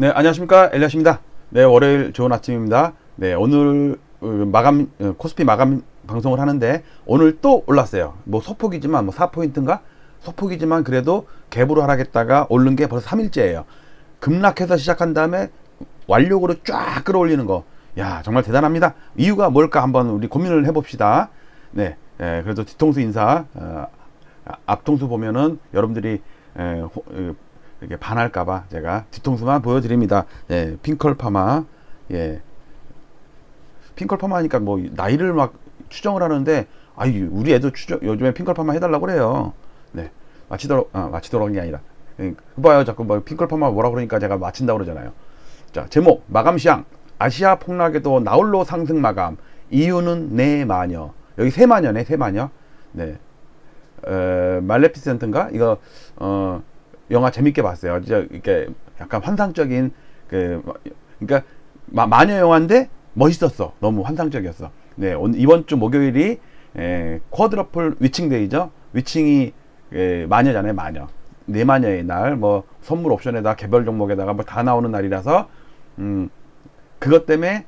네, 안녕하십니까. 엘리아십니다. 네, 월요일 좋은 아침입니다. 네, 오늘 어, 마감, 어, 코스피 마감 방송을 하는데 오늘 또 올랐어요. 뭐 소폭이지만 뭐 4포인트인가? 소폭이지만 그래도 갭으로 하락했다가 오른 게 벌써 3일째예요. 급락해서 시작한 다음에 완력으로 쫙 끌어올리는 거. 야, 정말 대단합니다. 이유가 뭘까 한번 우리 고민을 해 봅시다. 네, 예, 그래도 뒤통수 인사, 어, 아, 앞통수 보면은 여러분들이 에, 호, 에, 이렇게 반할까봐 제가 뒤통수만 보여드립니다. 예, 핑컬 파마, 예, 핑컬 파마 하니까 뭐 나이를 막 추정을 하는데, 아이 우리 애도 추정 요즘에 핑컬 파마 해달라고 그래요. 네, 마치도록 아, 마치도록 한게 아니라, 예, 그 봐요. 자꾸 뭐 핑컬 파마 뭐라 그러니까 제가 마친다 고 그러잖아요. 자 제목. 마감 시향 아시아 폭락에도 나홀로 상승 마감. 이유는 내 마녀. 여기 세 마녀네 세 마녀. 네. 에, 말레피센트인가? 이거 어 영화 재밌게 봤어요. 진짜 이렇게 약간 환상적인 그 그러니까 마, 마녀 영화인데 멋있었어. 너무 환상적이었어. 네 오늘 이번 주 목요일이 에, 쿼드러플 위칭데이죠. 위칭이 에, 마녀잖아요. 마녀. 네 마녀의 날, 뭐 선물 옵션에다 개별 종목에다가 뭐 다 나오는 날이라서 음 그것 때문에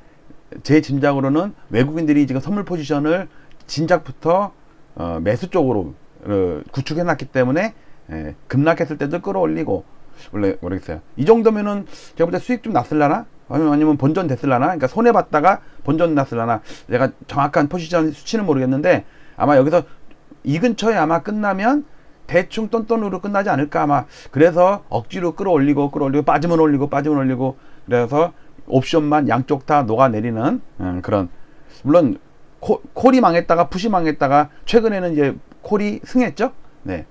제 짐작으로는 외국인들이 지금 선물 포지션을 진작부터 어, 매수 쪽으로 어, 구축해놨기 때문에 예, 급락했을 때도 끌어올리고 원래 모르겠어요. 이 정도면은 제가 볼 때 수익 좀 났을라나? 아니면, 본전 됐을라나? 그러니까 손해 봤다가 본전 났을라나? 제가 정확한 포지션 수치는 모르겠는데 아마 여기서 이 근처에 아마 끝나면 대충 똔똔으로 끝나지 않을까 아마 그래서 억지로 끌어올리고 끌어올리고 빠지면 올리고 빠지면 올리고 그래서 옵션만 양쪽 다 녹아내리는 음, 그런 물론 코, 콜이 망했다가 푸시 망했다가 최근에는 이제 콜이 승했죠. 네.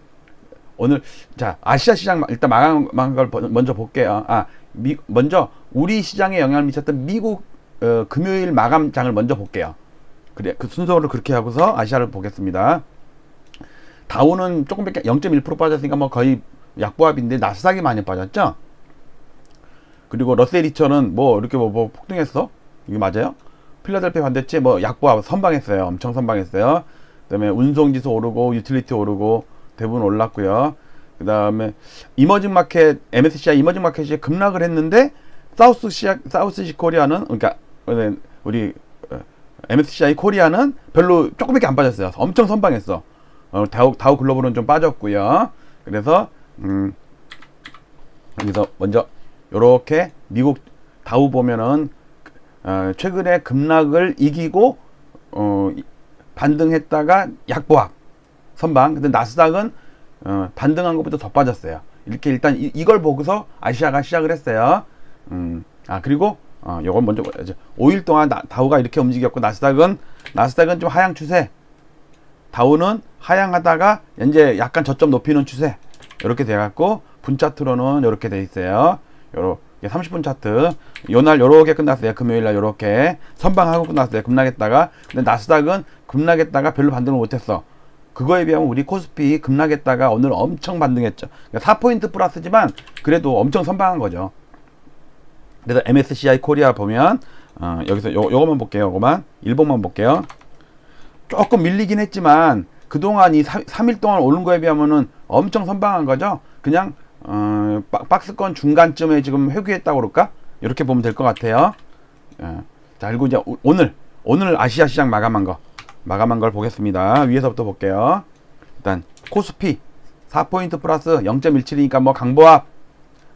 오늘 자 아시아 시장 일단 망한 걸 먼저 볼게요. 아 미, 먼저 우리 시장에 영향을 미쳤던 미국 어, 금요일 마감장을 먼저 볼게요. 그래 그 순서를 그렇게 하고서 아시아를 보겠습니다. 다우는 조금밖에 0.1% 빠졌으니까 뭐 거의 약보합인데 나스닥이 많이 빠졌죠. 그리고 러셀 2천은 뭐 이렇게 뭐, 뭐 폭등했어? 이게 맞아요? 필라델피아 반대체 뭐 약보합 선방했어요. 엄청 선방했어요. 그다음에 운송지수 오르고 유틸리티 오르고 대부분 올랐고요. 그 다음에 이머징 마켓 MSCI 이머징 마켓이 급락을 했는데 사우스 시아 사우스 시 코리아는 그러니까 우리 MSCI 코리아는 별로 조금밖에 안 빠졌어요. 엄청 선방했어. 어, 다우 다우 글로벌은 좀 빠졌고요. 그래서 음 여기서 먼저 요렇게 미국 다우 보면은 어, 최근에 급락을 이기고 어, 반등했다가 약보합 선방. 근데 나스닥은 어, 반등한 것보다 더 빠졌어요. 이렇게 일단 이, 걸 보고서 아시아가 시작을 했어요. 음, 아 그리고 어, 요건 먼저 이제 5일 동안 나, 다우가 이렇게 움직였고 나스닥은 나스닥은 좀 하향 추세. 다우는 하향하다가 이제 약간 저점 높이는 추세. 이렇게 돼 갖고 분 차트로는 이렇게 돼 있어요. 요렇게 30분 차트 요날 요렇게 끝났어요. 금요일 날 요렇게 선방하고 끝났어요. 급락했다가 근데 나스닥은 급락했다가 별로 반등을 못 했어. 그거에 비하면 우리 코스피 급락했다가 오늘 엄청 반등했죠. 그러니까 4포인트 플러스지만 그래도 엄청 선방한 거죠. 그래서 MSCI 코리아 보면 어, 여기서 요, 요거만 볼게요. 요거만 일봉만 볼게요. 조금 밀리긴 했지만 그동안 이 3, 일 동안 오른 거에 비하면은 엄청 선방한 거죠. 그냥 어, 박스권 중간쯤에 지금 회귀했다고 그럴까? 이렇게 보면 될 것 같아요. 예. 자, 그리고 이제 오늘 오늘 아시아 시장 마감한 거 마감한 걸 보겠습니다. 위에서부터 볼게요. 일단 코스피 4포인트 플러스 0.17이니까 뭐 강보합.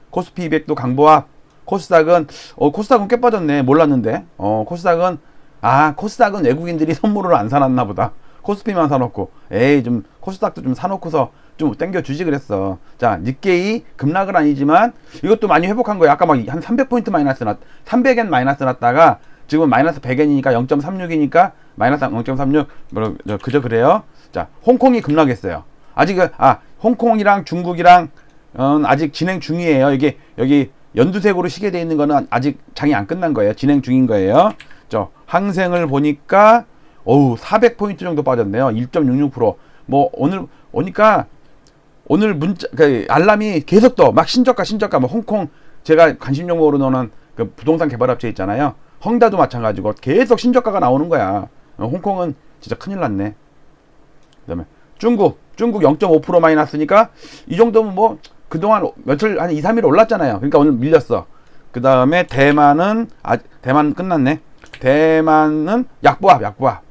코스피 200도 강보합. 코스닥은 어 코스닥은 꽤 빠졌네. 몰랐는데. 어 코스닥은 아 코스닥은 외국인들이 선물을 안 사놨나 보다. 코스피만 사놓고. 에이 좀 코스닥도 좀 사놓고서 좀 땡겨 주지 그랬어. 자 니케이 급락은 아니지만 이것도 많이 회복한 거야. 아까 막 한 300포인트 마이너스 났 300엔 마이너스 났다가 지금 마이너스 100엔이니까 0.36이니까 마이너스 0.36 뭐 그저 그래요 자 홍콩이 급락했어요 아직 아 홍콩이랑 중국이랑 어, 아직 진행 중이에요 이게 여기 연두색으로 시계 되어 있는 거는 아직 장이 안 끝난 거예요. 진행 중인 거예요. 저 항생을 보니까 어우 400포인트 정도 빠졌네요. 1.66%. 뭐 오늘 오니까 오늘 문자 그 알람이 계속 떠. 막 신저가 신저가 뭐 홍콩 제가 관심 종목으로 넣는 그 부동산 개발업체 있잖아요. 헝다도 마찬가지고 계속 신저가가 나오는 거야. 어, 홍콩은 진짜 큰일 났네. 그다음에 중국 중국 0.5% 마이너스니까 이 정도면 뭐 그동안 며칠 한 2, 3일 올랐잖아요. 그러니까 오늘 밀렸어. 그 다음에 대만은 아 대만 끝났네. 대만은 약보합 약보합.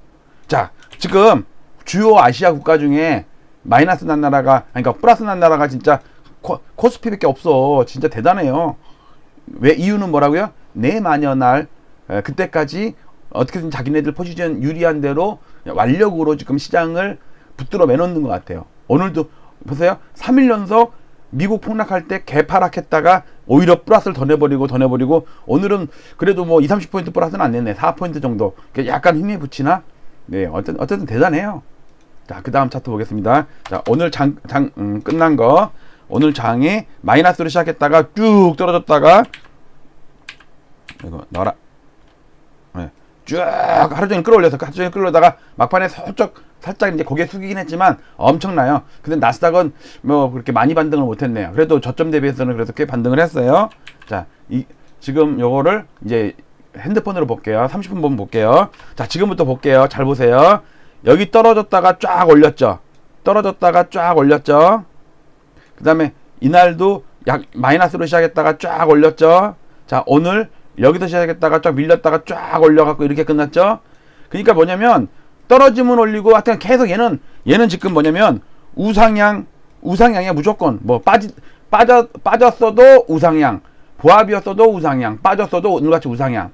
자 지금 주요 아시아 국가 중에 마이너스 난 나라가 그러니까 플러스 난 나라가 진짜 코, 코스피밖에 없어. 진짜 대단해요. 왜 이유는 뭐라고요? 내 마녀 날 에, 그때까지 어떻게든 자기네들 포지션 유리한 대로 완력으로 지금 시장을 붙들어 매놓는 것 같아요. 오늘도 보세요. 3일 연속 미국 폭락할 때 개파락했다가 오히려 플러스를 더 내버리고 더 내버리고 오늘은 그래도 뭐 2, 30포인트 플러스는 안 냈네. 4포인트 정도. 약간 힘이 붙이나? 네, 어쨌든, 어쨌든 대단해요. 자, 그 다음 차트 보겠습니다. 자, 오늘 장, 장, 음, 끝난 거. 오늘 장이 마이너스로 시작했다가 쭉 떨어졌다가 이거 넣어라. 네. 쭉 하루 종일 끌어올려서 하루 종일 끌어올다가 막판에 살짝 살짝 이제 고개 숙이긴 했지만 엄청나요. 근데 나스닥은 뭐 그렇게 많이 반등을 못했네요. 그래도 저점 대비해서는 그래도 꽤 반등을 했어요. 자, 이 지금 요거를 이제 핸드폰으로 볼게요. 30분 보면 볼게요. 자, 지금부터 볼게요. 잘 보세요. 여기 떨어졌다가 쫙 올렸죠. 떨어졌다가 쫙 올렸죠. 그 다음에 이날도 약 마이너스로 시작했다가 쫙 올렸죠. 자, 오늘 여기서 시작했다가 쫙 밀렸다가 쫙 올려갖고 이렇게 끝났죠. 그러니까 뭐냐면 떨어지면 올리고 하여튼 계속 얘는 얘는 지금 뭐냐면 우상향 우상향이야 무조건. 뭐 빠지 빠져 빠졌어도 우상향 보합이었어도 우상향 빠졌어도 오늘같이 우상향.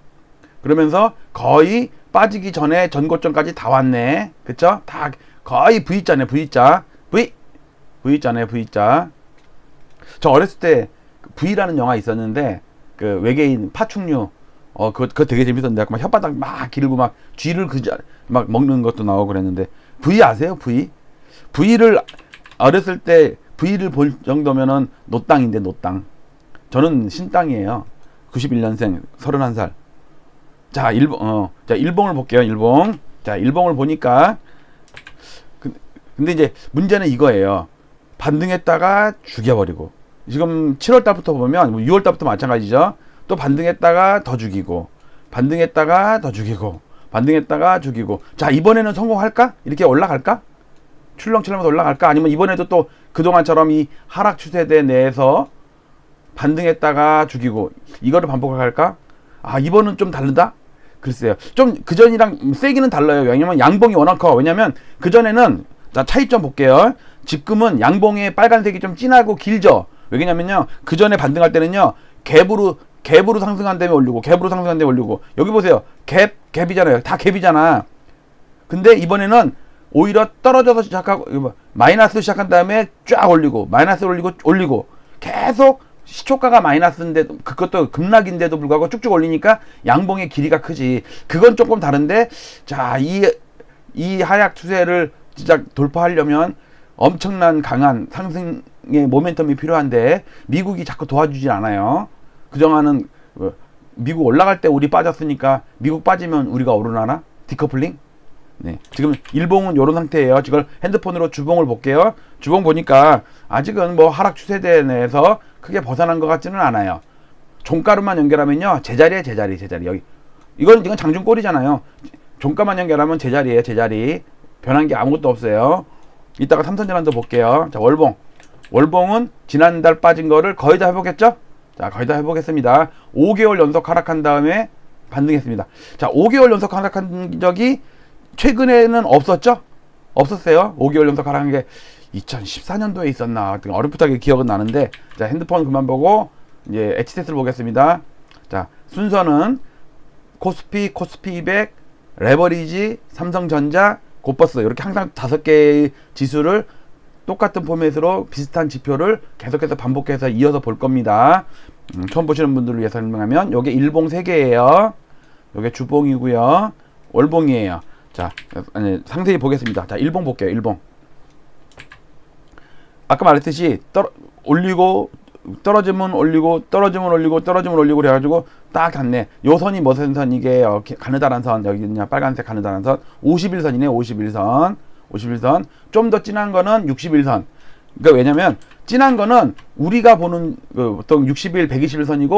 그러면서 거의 빠지기 전에 전고점까지 다 왔네. 그쵸? 다 거의 V자네 V자. V. V자네 V자. 저 어렸을 때 V라는 영화 있었는데 그 외계인 파충류. 어 그거, 그거 되게 재밌었는데 막 혓바닥 막 길고 막 쥐를 그자 막 먹는 것도 나오고 그랬는데 V 아세요 V V를 어렸을 때 V를 볼 정도면은 노땅인데 노땅. 저는 신땅이에요. 91년생 31살. 자 일본 어 자 일봉을 볼게요 일봉. 자 일봉을 보니까 그- 근데 이제 문제는 이거예요. 반등했다가 죽여버리고 지금 7월 달부터 보면 6월 달부터 마찬가지죠. 또 반등했다가 더 죽이고 반등했다가 더 죽이고 반등했다가 죽이고 자 이번에는 성공할까? 이렇게 올라갈까? 출렁출렁해서 올라갈까? 아니면 이번에도 또 그동안처럼 이 하락 추세대 내에서 반등했다가 죽이고 이거를 반복할까? 아 이번은 좀 다르다? 글쎄요. 좀 그전이랑 세기는 달라요. 왜냐면 양봉이 워낙 커. 왜냐면 그전에는 자 차이점 볼게요. 지금은 양봉의 빨간색이 좀 진하고 길죠. 왜냐면요. 그 전에 반등할 때는요. 갭으로 갭으로 상승한 다음에 올리고 갭으로 상승한 다음에 올리고 여기 보세요. 갭 갭이잖아요. 다 갭이잖아. 근데 이번에는 오히려 떨어져서 시작하고 뭐, 마이너스 시작한 다음에 쫙 올리고 마이너스 올리고 올리고 계속 시초가가 마이너스인데도 그것도 급락인데도 불구하고 쭉쭉 올리니까 양봉의 길이가 크지. 그건 조금 다른데 자, 이 이 하락 추세를 진짜 돌파하려면 엄청난 강한 상승의 모멘텀이 필요한데 미국이 자꾸 도와주질 않아요. 그동안은 어, 미국 올라갈 때 우리 빠졌으니까 미국 빠지면 우리가 오르나나? 디커플링? 네. 지금 일봉은 이런 상태예요. 지금 핸드폰으로 주봉을 볼게요. 주봉 보니까 아직은 뭐 하락 추세대 내에서 크게 벗어난 것 같지는 않아요. 종가로만 연결하면요. 제자리에 제자리, 제자리. 여기. 이건 이건 장중꼴이잖아요. 종가만 연결하면 제자리에 제자리. 변한 게 아무것도 없어요. 이따가 삼선전환도 볼게요. 자, 월봉. 월봉은 지난달 빠진 거를 거의 다 회복했죠? 자, 거의 다 회복했습니다. 5개월 연속 하락한 다음에 반등했습니다. 자, 5개월 연속 하락한 적이 최근에는 없었죠? 없었어요. 5개월 연속 하락한 게 2014년도에 있었나? 어렴풋하게 기억은 나는데, 자, 핸드폰 그만 보고, 이제 HTS를 보겠습니다. 자, 순서는 코스피, 코스피 200, 레버리지, 삼성전자, 고버스 이렇게 항상 다섯 개의 지수를 똑같은 포맷으로 비슷한 지표를 계속해서 반복해서 이어서 볼 겁니다. 음, 처음 보시는 분들을 위해서 설명하면 요게 일봉 3개예요. 요게 주봉이고요. 월봉이에요. 자, 아니, 상세히 보겠습니다. 자, 일봉 볼게요. 일봉. 아까 말했듯이 떨어, 올리고 떨어지면 올리고 떨어지면 올리고 떨어지면 올리고 그래가지고 딱 갔네. 요 선이 무슨 선 이게 어, 기- 가느다란 선 여기 있냐 빨간색 가느다란 선 51선이네 51선 51선 좀 더 진한 거는 61선. 그러니까 왜냐면 진한 거는 우리가 보는 그 보통 60일 121선이고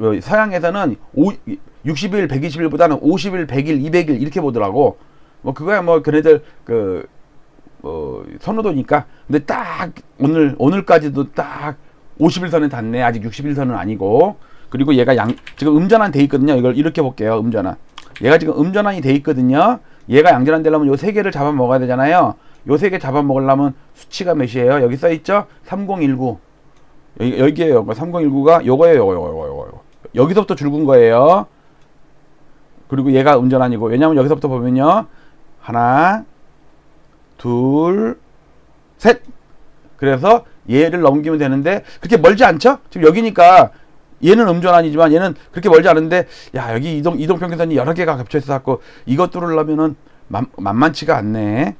어, 서양에서는 오, 60일 120일보다는 50일 100일 200일 이렇게 보더라고. 뭐 그거야 뭐 그네들 그 어, 선호도니까. 근데 딱 오늘 오늘까지도 딱 50일 선에 닿네. 아직 60일 선은 아니고. 그리고 얘가 양 지금 음전환 돼 있거든요. 이걸 이렇게 볼게요. 음전환. 얘가 지금 음전환이 돼 있거든요. 얘가 양전환 되려면 요 세 개를 잡아 먹어야 되잖아요. 요 세 개 잡아 먹으려면 수치가 몇이에요? 여기 써 있죠? 3019. 여기 여기에요. 3019가 요거예요. 요거 요거 요거 요거. 여기서부터 줄근 거예요. 그리고 얘가 음전환이고 왜냐면 여기서부터 보면요. 하나 둘 셋. 그래서 얘를 넘기면 되는데 그렇게 멀지 않죠? 지금 여기니까 얘는 음전환이지만 얘는 그렇게 멀지 않은데 야 여기 이동 이동 평균선이 여러 개가 겹쳐 있어 갖고 이것 뚫으려면은 만, 만만치가 않네.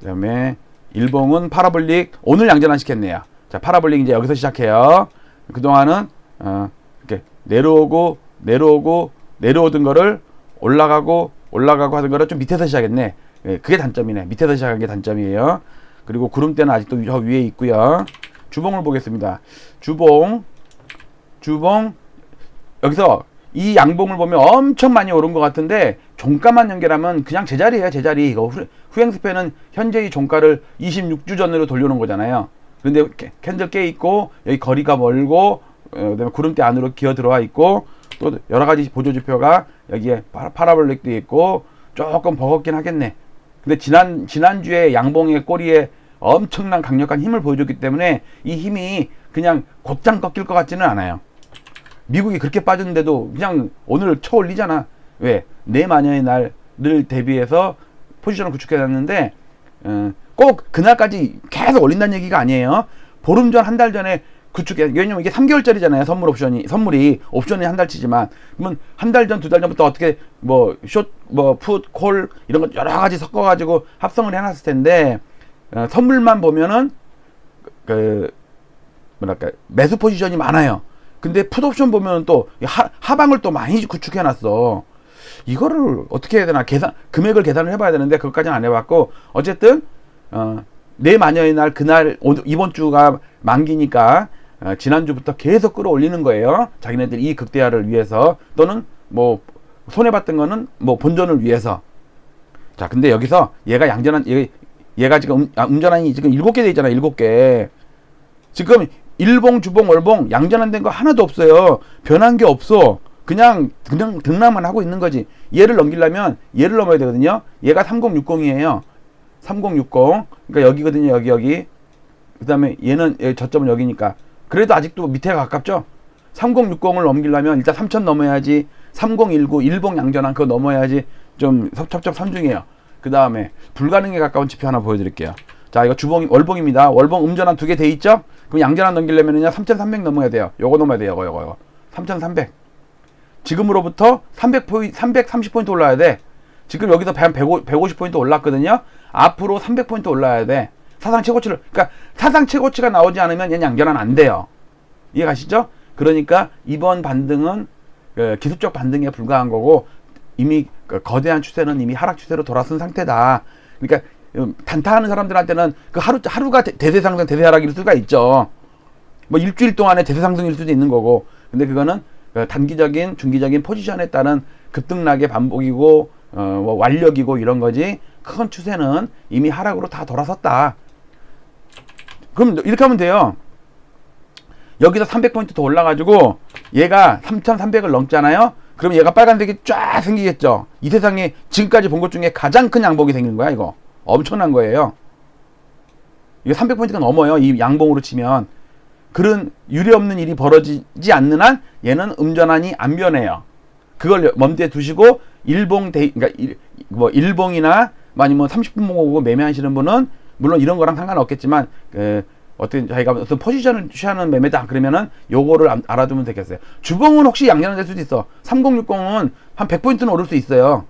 그다음에 일봉은 파라볼릭 오늘 양전환 시켰네요. 자 파라볼릭 이제 여기서 시작해요. 그 동안은 어, 이렇게 내려오고 내려오고 내려오던 거를 올라가고 올라가고 하던 거를 좀 밑에서 시작했네. 예, 그게 단점이네. 밑에서 시작한 게 단점이에요. 그리고 구름대는 아직도 저 위에 있고요. 주봉을 보겠습니다. 주봉 주봉 여기서 이 양봉을 보면 엄청 많이 오른 것 같은데 종가만 연결하면 그냥 제자리예요 제자리. 이거 후, 후행스패는 현재의 종가를 26주 전으로 돌려놓은 거잖아요. 캐- 캔들 깨 있고 여기 거리가 멀고 어, 그다음에 구름대 안으로 기어 들어와 있고 또 여러 가지 보조 지표가 여기에 파라, 파라볼릭도 있고 조금 버겁긴 하겠네. 근데 지난 지난주에 양봉의 꼬리에 엄청난 강력한 힘을 보여줬기 때문에 이 힘이 그냥 곧장 꺾일 것 같지는 않아요. 미국이 그렇게 빠졌는데도 그냥 오늘 쳐 올리잖아. 왜? 내 마녀의 날을 대비해서 포지션을 구축해놨는데 어, 꼭 그날까지 계속 올린다는 얘기가 아니에요. 보름 전 한 달 전에 구축해. 왜냐면 이게 3개월짜리잖아요. 선물 옵션이 선물이 옵션이 한 달치지만 그러면 한 달 전, 두 달 전부터 어떻게 뭐 숏, 뭐 풋, 콜 이런 거 여러 가지 섞어 가지고 합성을 해 놨을 텐데 어, 선물만 보면은 그 뭐랄까 매수 포지션이 많아요. 근데 풋옵션 보면 또 하, 하방을 또 많이 구축해 놨어. 이거를 어떻게 해야 되나 계산 금액을 계산을 해봐야 되는데 그것까지는 안 해봤고 어쨌든 어, 내 마녀의 날 그날 오늘- 이번 주가 만기니까 어, 지난주부터 계속 끌어올리는 거예요. 자기네들 이 극대화를 위해서 또는 뭐 손해봤던 거는 뭐 본전을 위해서. 자, 근데 여기서 얘가 양전한 얘, 얘가 지금 음, 아, 음전환이 지금 일곱 개 돼 있잖아. 일곱 개. 지금 일봉, 주봉, 월봉 양전환 된거 하나도 없어요. 변한 게 없어. 그냥 그냥 등락만 하고 있는 거지. 얘를 넘기려면 얘를 넘어야 되거든요. 얘가 3060이에요. 3060. 그러니까 여기거든요. 여기 여기. 그다음에 얘는 얘 저점은 여기니까. 그래도 아직도 밑에 가깝죠. 3060을 넘기려면 일단 3000 넘어야지. 3019 일봉 양전환 그거 넘어야지 좀 섭섭섭 산중이에요. 그 다음에 불가능에 가까운 지표 하나 보여 드릴게요. 자 이거 주봉 월봉입니다. 월봉 음전환 두 개 돼 있죠? 그럼 양전환 넘기려면은요 3,300 넘어야 돼요. 요거 넘어야 돼요. 요거 요거 요거 3,300. 지금으로부터 300 포인 330 포인트 올라야 돼. 지금 여기서 한 150 포인트 올랐거든요. 앞으로 300 포인트 올라야 돼. 사상 최고치를 그러니까 사상 최고치가 나오지 않으면 얘는 양전환 안 돼요. 이해 가시죠? 그러니까 이번 반등은 그 기술적 반등에 불과한 거고 이미 그 거대한 추세는 이미 하락 추세로 돌아선 상태다. 그러니까 음, 단타하는 사람들한테는 그 하루 하루가 대- 대세 상승 대세 하락일 수가 있죠. 뭐 일주일 동안에 대세 상승일 수도 있는 거고. 근데 그거는 그 단기적인 중기적인 포지션에 따른 급등락의 반복이고 어, 뭐 완력이고 이런 거지. 큰 추세는 이미 하락으로 다 돌아섰다. 그럼 이렇게 하면 돼요. 여기서 300포인트 더 올라가지고 얘가 3,300을 넘잖아요. 그럼 얘가 빨간색이 쫙 생기겠죠. 이 세상에 지금까지 본 것 중에 가장 큰 양봉이 생긴 거야, 이거. 엄청난 거예요. 이게 300포인트가 넘어요. 이 양봉으로 치면. 그런 유례 없는 일이 벌어지지 않는 한 얘는 음전환이 안 변해요. 그걸 먼데 두시고 일봉 대 그러니까 일, 뭐 일봉이나 아니면 30분 보고 매매하시는 분은 물론 이런 거랑 상관없겠지만 그 어떤 자기가 어떤 포지션을 취하는 매매다 그러면은 요거를 알- 알아두면 되겠어요. 주봉은 혹시 양전환 될 수도 있어. 3060은 한 100포인트는 오를 수 있어요.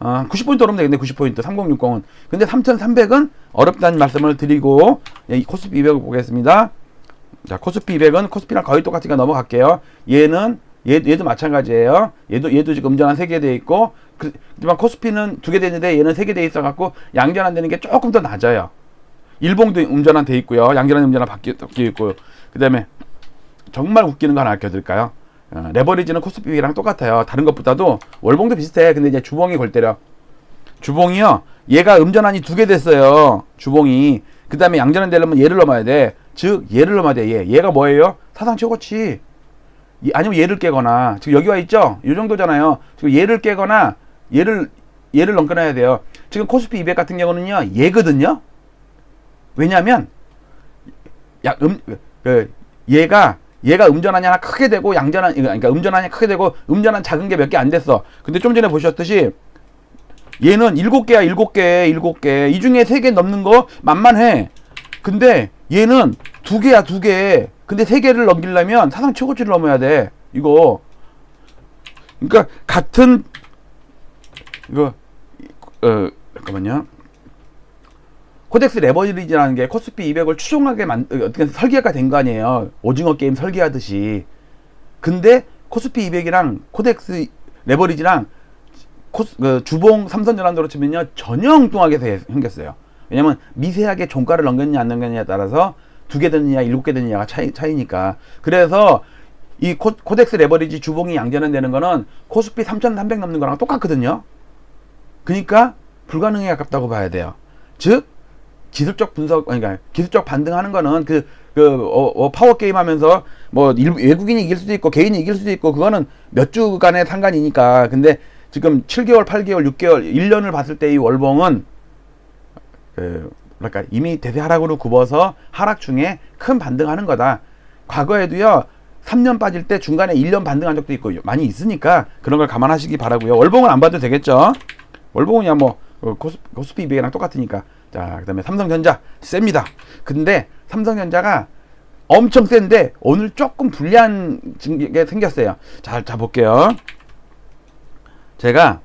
아, 90포인트 오르면 되겠네. 90포인트. 3060은. 근데 3300은 어렵다는 말씀을 드리고 예, 이 코스피 200을 보겠습니다. 자, 코스피 200은 코스피랑 거의 똑같으니까 넘어갈게요. 얘는 얘, 얘도 마찬가지예요. 얘도 얘도 지금 음전환 3개 돼 있고 그, 하지만 코스피는 두개 되는데 얘는 3개 돼 있어 갖고 양전환 되는 게 조금 더 낮아요. 일봉도 음전환 돼 있고요. 양전환 음전환 바뀌, 바뀌어 있고 그 다음에 정말 웃기는 거 하나 알려드릴까요? 어, 레버리지는 코스피랑 똑같아요. 다른 것보다도 월봉도 비슷해. 근데 이제 주봉이 골 때려. 주봉이요. 얘가 음전환이 두 개 됐어요. 주봉이. 그 다음에 양전환 되려면 얘를 넘어야 돼. 즉 얘를 넘어야 돼. 얘. 얘가 뭐예요? 사상 최고치. 이- 아니면 얘를 깨거나 지금 여기 와 있죠? 이 정도잖아요. 지금 얘를 깨거나 얘를 얘를 넘겨놔야 돼요. 지금 코스피 200 같은 경우는요 얘거든요. 왜냐하면 야, 음, 그, 얘가 얘가 음전환이 하나 크게 되고 양전환 그러니까 음전환이 크게 되고 음전환 작은 게 몇 개 안 됐어. 근데 좀 전에 보셨듯이 얘는 일곱 개야 일곱 개 일곱 개 이 중에 세 개 넘는 거 만만해. 근데 얘는 두 개야 두 개. 근데 세 개를 넘기려면 사상 최고치를 넘어야 돼. 이거. 그러니까 같은 이거 어 잠깐만요. 코덱스 레버리지라는 게 코스피 200을 추종하게 만 어, 어떻게 설계가 된 거 아니에요. 오징어 게임 설계하듯이. 근데 코스피 200이랑 코덱스 레버리지랑 코스, 그 주봉 삼선전환도로 치면요 전혀 엉뚱하게 세- 생겼어요. 왜냐면 미세하게 종가를 넘겼냐 안 넘겼냐에 따라서 두 개 되느냐 일곱 개 되느냐가 차이 차이니까. 그래서 이 코, 코덱스 레버리지 주봉이 양전환 되는 거는 코스피 3,300 넘는 거랑 똑같거든요. 그러니까 불가능에 가깝다고 봐야 돼요. 즉 기술적 분석, 그러니까 기술적 반등하는 거는 그, 그, 어, 어, 파워 게임 하면서 뭐 일, 외국인이 이길 수도 있고 개인이 이길 수도 있고 그거는 몇 주간의 상관이니까. 근데 지금 7개월, 8개월, 6개월, 1년을 봤을 때 이 월봉은 그, 뭐랄까, 이미 대세 하락으로 굽어서 하락 중에 큰 반등하는 거다. 과거에도요, 3년 빠질 때 중간에 1년 반등한 적도 있고 많이 있으니까 그런 걸 감안하시기 바라고요. 월봉은 안 봐도 되겠죠? 월봉은야 뭐 어, 코스, 코스피 200이랑 똑같으니까. 자, 그 다음에 삼성전자 셉니다. 근데 삼성전자가 엄청 센데 오늘 조금 불리한 게 생겼어요. 자, 자 볼게요. 제가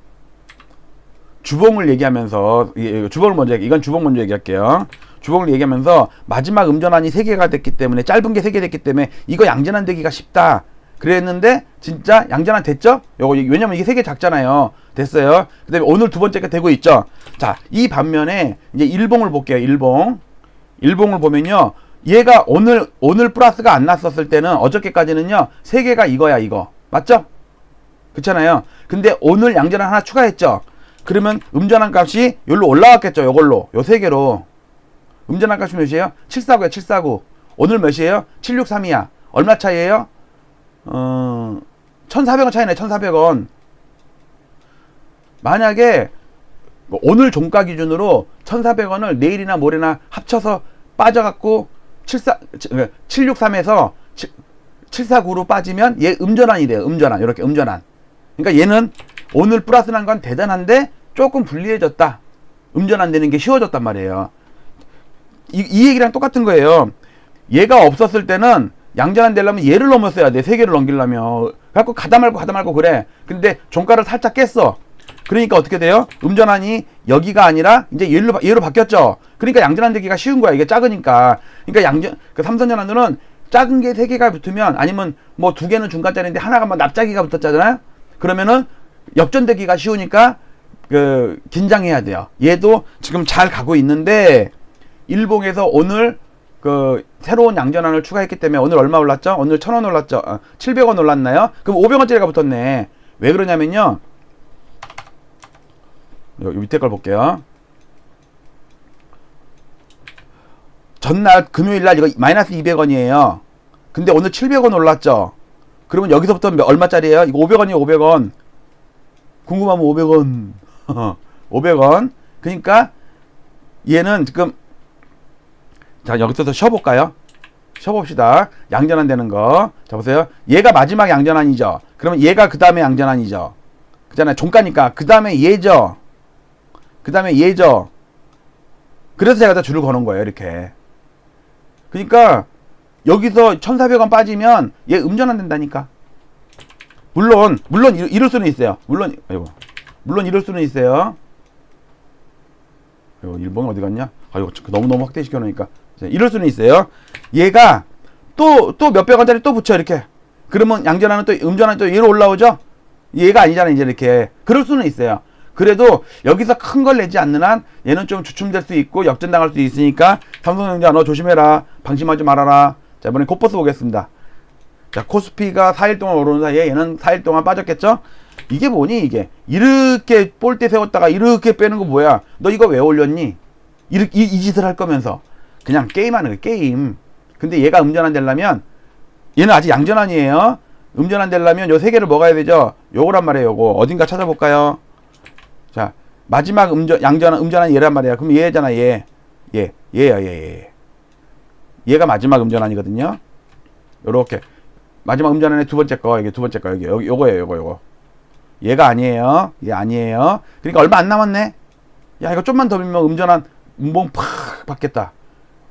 주봉을 얘기하면서 주봉을 먼저 이건 주봉 먼저 얘기할게요. 주봉을 얘기하면서 마지막 음전환이 세 개가 됐기 때문에 짧은 게세개 됐기 때문에 이거 양전환 되기가 쉽다. 그랬는데 진짜 양전환 됐죠? 요거 왜냐면 이게 세 개 작잖아요. 됐어요. 그다음에 오늘 두 번째가 되고 있죠. 자, 이 반면에 이제 일봉을 볼게요. 일봉. 일봉을 보면요. 얘가 오늘 오늘 플러스가 안 났었을 때는 어저께까지는요. 세 개가 이거야, 이거. 맞죠? 그렇잖아요. 근데 오늘 양전환 하나 추가했죠. 그러면 음전환 값이 여기로 올라왔겠죠. 요걸로. 요 세 개로. 음전환 값이 몇이에요? 749야, 749. 오늘 몇이에요? 763이야. 얼마 차이에요? 어, 1,400원 차이네, 1,400원. 만약에 뭐 오늘 종가 기준으로 1,400원을 내일이나 모레나 합쳐서 빠져갖고 74, 763에서 749로 빠지면 얘 음전환이 돼요. 음전환. 이렇게 음전환. 그러니까 얘는 오늘 플러스 난 건 대단한데 조금 불리해졌다. 음전환 되는 게 쉬워졌단 말이에요. 이, 이 얘기랑 똑같은 거예요. 얘가 없었을 때는 양전환 되려면 얘를 넘었어야 돼. 세 개를 넘기려면. 그래갖고 가다 말고 가다 말고 그래. 근데 종가를 살짝 깼어. 그러니까 어떻게 돼요? 음전환이 여기가 아니라 이제 얘로, 얘로 바뀌었죠. 그러니까 양전환 되기가 쉬운 거야. 이게 작으니까. 그러니까 양전, 그 삼선전환들은 작은 게 세 개가 붙으면 아니면 뭐 두 개는 중간짜리인데 하나가 뭐 납작이가 붙었잖아요. 그러면은 역전되기가 쉬우니까 그 긴장해야 돼요. 얘도 지금 잘 가고 있는데 일봉에서 오늘 그 새로운 양전환을 추가했기 때문에 오늘 얼마 올랐죠? 오늘 1,000원 올랐죠? 어, 700원 올랐나요? 그럼 500원짜리가 붙었네. 왜 그러냐면요. 요, 요 밑에 걸 볼게요. 전날 금요일 날 이거 마이너스 200원이에요. 근데 오늘 700원 올랐죠? 그러면 여기서부터 몇- 얼마짜리예요? 이거 500원이에요, 500원. 궁금하면 500원. 500원. 그러니까 얘는 지금 자, 여기서 쉬어볼까요? 쉬어봅시다. 양전환 되는 거. 자, 보세요. 얘가 마지막 양전환이죠. 그러면 얘가 그 다음에 양전환이죠. 그잖아요. 종가니까. 그 다음에 얘죠. 그 다음에 얘죠. 그래서 제가 다 줄을 거는 거예요. 이렇게. 그러니까 여기서 1,400원 빠지면 얘 음전환 된다니까. 물론 물론 이럴, 수는 있어요. 물론 아이고. 물론 이럴 수는 있어요. 아이고, 일본이 어디 갔냐? 아이고 너무 너무 확대시켜 놓으니까 자, 이럴 수는 있어요. 얘가 또 또 몇백 원짜리 또 붙여 이렇게. 그러면 양전환은 또 음전환 또 얘로 올라오죠. 얘가 아니잖아 이제 이렇게. 그럴 수는 있어요. 그래도 여기서 큰 걸 내지 않는 한 얘는 좀 주춤될 수 있고 역전당할 수 있으니까 삼성전자 너 조심해라. 방심하지 말아라. 자 이번에 코퍼스 보겠습니다. 자 코스피가 4일 동안 오르는 사이에 얘는 4일 동안 빠졌겠죠? 이게 뭐니 이게 이렇게 볼때 세웠다가 이렇게 빼는 거 뭐야? 너 이거 왜 올렸니? 이렇게 이, 이 짓을 할 거면서 그냥 게임하는 거 게임. 근데 얘가 음전환 되려면 얘는 아직 양전환이에요. 음전 안 되려면 요 세 개를 먹어야 되죠. 요거란 말이에요. 요거 어딘가 찾아볼까요? 자 마지막 음전 양전 음전한 얘란 말이야. 그럼 얘잖아 얘. 얘 얘야 얘 얘. 얘가 마지막 음전환이거든요. 요렇게 마지막 음전환의 두 번째 거 이게 두 번째 거 여기 여기 요거예요 요거 요거. 얘가 아니에요. 얘 아니에요. 그러니까 얼마 안 남았네. 야 이거 좀만 더 밀면 음전한 음봉 팍 받겠다.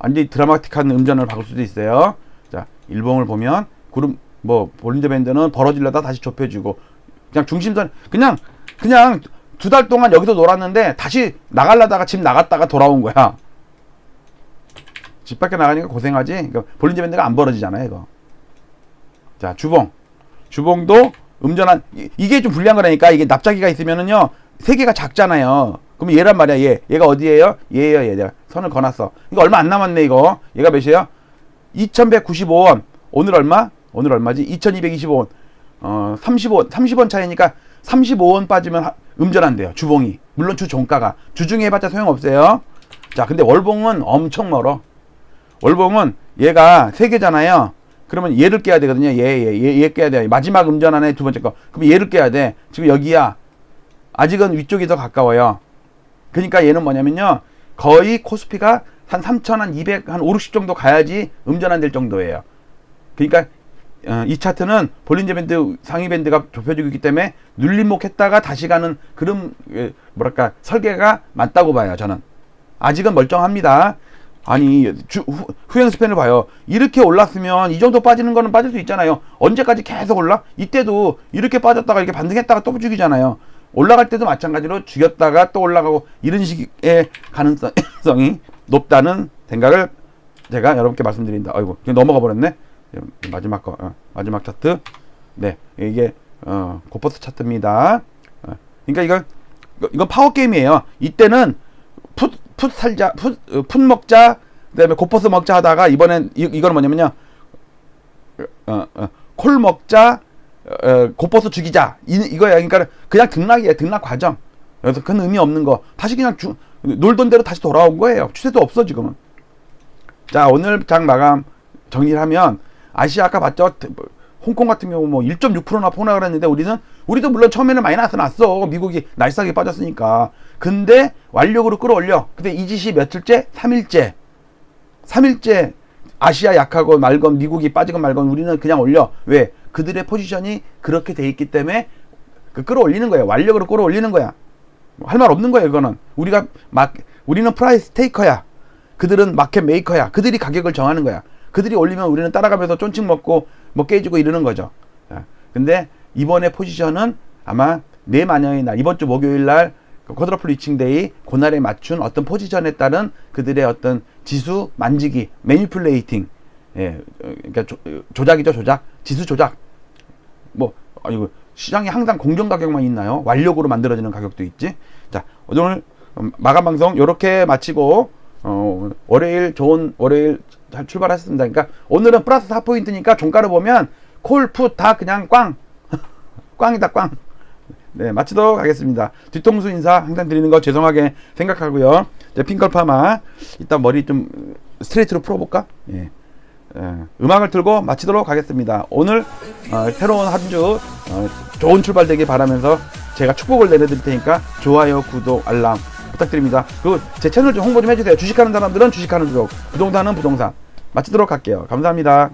완전히 드라마틱한 음전을 박을 수도 있어요. 자 일봉을 보면 구름 뭐 볼린저 밴드는 벌어지려다 다시 좁혀지고 그냥 중심선 그냥 그냥 두 달 동안 여기서 놀았는데 다시 나갈라다가 집 나갔다가 돌아온 거야. 집 밖에 나가니까 고생하지. 그러니까 볼린저 밴드가 안 벌어지잖아요, 이거. 자, 주봉. 주봉도 음전한 이- 이게 좀 불리한 거라니까 이게 납작이가 있으면은요 세 개가 작잖아요. 그럼 얘란 말이야 얘. 얘가 어디예요? 얘예요 얘. 내가 선을 거놨어. 이거 얼마 안 남았네 이거. 얘가 몇이에요? 2,195원. 오늘 얼마? 오늘 얼마지? 2,225원. 어 35원 30원 차이니까 35원 빠지면 하- 음전한대요 주봉이. 물론 주 종가가 주중에 해봤자 소용없어요. 자 근데 월봉은 엄청 멀어. 월봉은 얘가 세 개잖아요. 그러면 얘를 깨야 되거든요. 얘, 얘, 얘, 얘 깨야 돼. 마지막 음전 안에 두 번째 거. 그럼 얘를 깨야 돼. 지금 여기야. 아직은 위쪽이 더 가까워요. 그러니까 얘는 뭐냐면요. 거의 코스피가 한 3천 한 200, 한 5, 60 정도 가야지 음전 안될 정도예요. 그러니까 어, 이 차트는 볼린저 밴드 상위 밴드가 좁혀지고 있기 때문에 눌림목 했다가 다시 가는 그런 예, 뭐랄까 설계가 맞다고 봐요 저는. 아직은 멀쩡합니다. 아니 주, 후, 후행 스팬을 봐요. 이렇게 올랐으면 이 정도 빠지는 거는 빠질 수 있잖아요. 언제까지 계속 올라? 이때도 이렇게 빠졌다가 이렇게 반등했다가 또 죽이잖아요 올라갈 때도 마찬가지로 죽였다가 또 올라가고 이런 식의 가능성이 높다는 생각을 제가 여러분께 말씀드린다. 아이고, 넘어가 버렸네. 마지막 거, 어, 마지막 차트. 네, 이게 어, 고퍼스 차트입니다. 어, 그러니까 이건 이건 파워 게임이에요. 이때는 풋, 풋 살자, 풋, 어, 풋 먹자, 그다음에 고퍼스 먹자 하다가 이번엔 이, 이거는 뭐냐면요. 어, 어, 콜 먹자, 어, 어, 고퍼스 죽이자. 이, 이거야. 그러니까 그냥 등락이에요. 등락 과정. 그래서 큰 의미 없는 거. 다시 그냥 주, 놀던 대로 다시 돌아온 거예요. 추세도 없어 지금은. 자 오늘 장 마감 정리를 하면 아시아 아까 봤죠 뭐, 홍콩 같은 경우 뭐 1.6%나 폭락을 했는데 우리는 우리도 물론 처음에는 마이너스 났어 미국이 날싸게 빠졌으니까 근데 완력으로 끌어올려 근데 이 짓이 며칠째 3일째 3일째 아시아 약하고 말건 미국이 빠지건 말건 우리는 그냥 올려 왜 그들의 포지션이 그렇게 돼 있기 때문에 그 끌어올리는 거예요. 완력으로 끌어올리는 거야. 할 말 없는 거예요 이거는. 우리가 막 우리는 프라이스 테이커야. 그들은 마켓 메이커야. 그들이 가격을 정하는 거야. 그들이 올리면 우리는 따라가면서 쫀칭 먹고 뭐 깨지고 이러는 거죠. 자, 근데 이번에 포지션은 아마 내 마녀의 날 이번 주 목요일 날 쿼드러플 리칭데이 그날에 맞춘 어떤 포지션에 따른 그들의 어떤 지수 만지기 매니플레이팅. 예. 어, 그러니까 조, 조작이죠 조작. 지수 조작 뭐 아니고 시장에 항상 공정 가격만 있나요? 완력으로 만들어지는 가격도 있지. 자 오늘 음, 마감 방송 이렇게 마치고 어, 월요일 좋은 월요일 잘 출발하셨습니다. 그러니까 오늘은 플러스 4포인트니까 종가를 보면 콜, 풋 다 그냥 꽝 꽝이다 꽝. 네 마치도록 하겠습니다. 뒤통수 인사 항상 드리는 거 죄송하게 생각하고요. 이제 핑클 파마 이따 머리 좀 스트레이트로 풀어볼까? 예. 예, 음악을 틀고 마치도록 하겠습니다. 오늘 어, 새로운 한주 어, 좋은 출발 되길 바라면서 제가 축복을 내려드릴 테니까 좋아요, 구독, 알람 부탁드립니다. 그리고 제 채널 좀 홍보 좀 해주세요. 주식하는 사람들은 주식하는 쪽, 부동산은 부동산. 마치도록 할게요. 감사합니다.